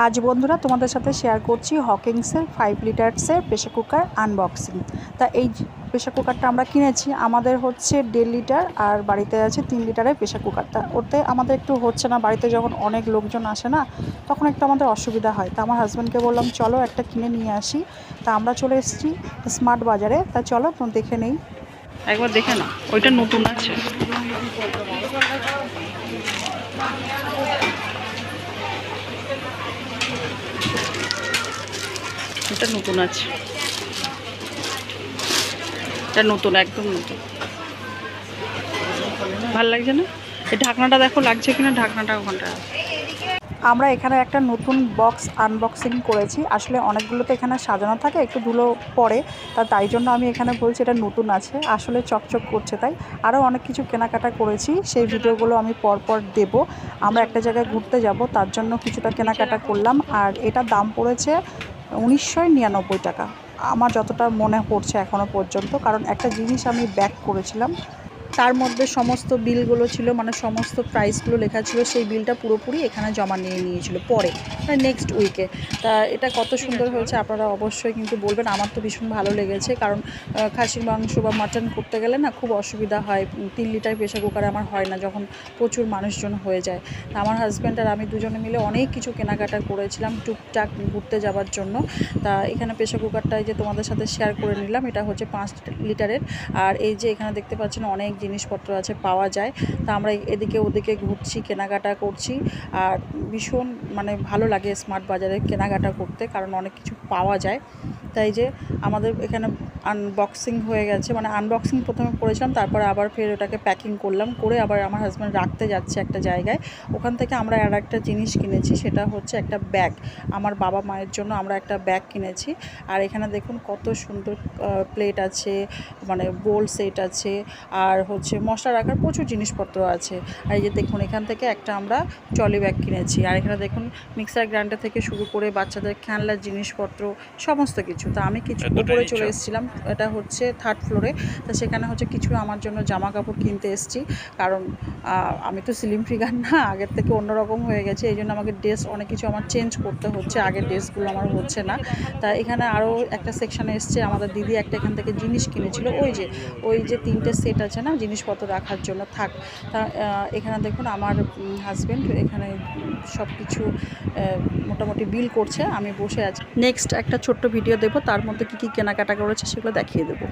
আজ বন্ধুরা তোমাদের সাথে শেয়ার করছি হকিংসের ফাইভ লিটার্সের প্রেশার কুকার আনবক্সিং তা এই প্রেশার কুকারটা আমরা কিনেছি, আমাদের হচ্ছে দেড় লিটার আর বাড়িতে আছে তিন লিটারের প্রেশার কুকারটা ওতে আমাদের একটু হচ্ছে না, বাড়িতে যখন অনেক লোকজন আসে না, তখন একটু আমাদের অসুবিধা হয়। তা আমার হাজব্যান্ডকে বললাম, চলো একটা কিনে নিয়ে আসি। তা আমরা চলে এসেছি স্মার্ট বাজারে। তা চলো দেখে নেই। একবার দেখে না ওইটা নতুন আছে। এটা নতুন আছে। এটা নতুন, একদম নতুন। ভালো লাগছে না? এই ঢাকনাটা দেখো, লাগছে কিনা? ঢাকনাটা ওখানটা। আমরা এখানে একটা নতুন বক্স আনবক্সিং করেছি। আসলে অনেকগুলো তো এখানে সাজানো থাকে, একটু ধুলো পড়ে, তা তাই জন্য আমি এখানে বলছি এটা নতুন আছে। আসলে চকচক করছে তাই। আরও অনেক কিছু কেনাকাটা করেছি, সেই ভিডিওগুলো আমি পরপর দেব। আমরা একটা জায়গায় ঘুরতে যাব, তার জন্য কিছুটা কেনাকাটা করলাম। আর এটা দাম পড়েছে উনিশশো নিরানব্বই টাকা। আমার যতটা মনে পড়ছে এখনও পর্যন্ত, কারণ একটা জিনিস আমি ব্যাক করেছিলাম তার মধ্যে সমস্ত বিলগুলো ছিল মানে সমস্ত প্রাইসগুলো লেখা ছিল সেই বিলটা পুরোপুরি এখানে জমা নিয়ে নিয়েছিল পরে মানে নেক্সট উইকে তা এটা কত সুন্দর হয়েছে আপনারা অবশ্যই কিন্তু বলবেন আমার তো ভীষণ ভালো লেগেছে কারণ খাসির মাংস বা মাটন করতে গেলে না খুব অসুবিধা হয় তিন লিটার প্রেশার কুকারে আমার হয় না যখন প্রচুর মানুষজন হয়ে যায়। তা আমার হাজব্যান্ড আর আমি দুজনে মিলে অনেক কিছু কেনাকাটা করেছিলাম টুকটাক ঘুরতে যাওয়ার জন্য। তা এখানে প্রেশার কুকারটাই যে তোমাদের সাথে শেয়ার করে নিলাম এটা হচ্ছে পাঁচ লিটারের আর এই যে এখানে দেখতে পাচ্ছেন অনেক জিনিসপত্র আছে পাওয়া যায়। তা আমরা এদিকে ওদিকে ঘুরছি, কেনাকাটা করছি। আর ভীষণ মানে ভালো লাগে স্মার্ট বাজারে কেনাকাটা করতে, কারণ অনেক কিছু পাওয়া যায়। তাই যে আমাদের এখানে আনবক্সিং হয়ে গেছে। মানে আনবক্সিং প্রথমে করেছিলাম, তারপরে আবার ফের ওটাকে প্যাকিং করলাম, করে আবার আমার হাজব্যান্ড রাখতে যাচ্ছে একটা জায়গায়। ওখান থেকে আমরা আর একটা জিনিস কিনেছি, সেটা হচ্ছে একটা ব্যাগ আমার বাবা মায়ের জন্য আমরা একটা ব্যাগ কিনেছি। আর এখানে দেখুন কত সুন্দর প্লেট আছে মানে বোল সেট আছে, আর হচ্ছে মশলা রাখার প্রচুর জিনিসপত্র আছে। আর এই যে দেখুন, এখান থেকে একটা আমরা ট্রলি ব্যাগ কিনেছি। আর এখানে দেখুন মিক্সার গ্রাইন্ডার থেকে শুরু করে বাচ্চাদের খেলনার জিনিসপত্র, সমস্ত কিছু। তা আমি কিছু উপরে চলে এসেছিলাম। এটা হচ্ছে থার্ড ফ্লোরে তা সেখানে হচ্ছে কিছু আমার জন্য জামা কাপড় কিনতে এসেছি। কারণ আমি তো স্লিম ফিগার না আগের থেকে অন্যরকম হয়ে গেছে। এই জন্য আমাকে ড্রেস অনেক কিছু আমার চেঞ্জ করতে হচ্ছে। আগের ড্রেসগুলো আমার হচ্ছে না। তা এখানে আরও একটা সেকশানে এসছে। আমাদের দিদি একটা এখান থেকে জিনিস কিনেছিল। ওই যে ওই যে তিনটে সেট আছে না জিনিসপত্র রাখার জন্য। থাক। তা এখানে দেখুন আমার হাজব্যান্ড এখানে সব কিছু মোটামুটি বিল করছে। আমি বসে আছি। নেক্সট একটা ছোট্ট ভিডিও দেবো তার মধ্যে কী কী কেনাকাটা করেছে সেগুলো দেখিয়ে দেবো।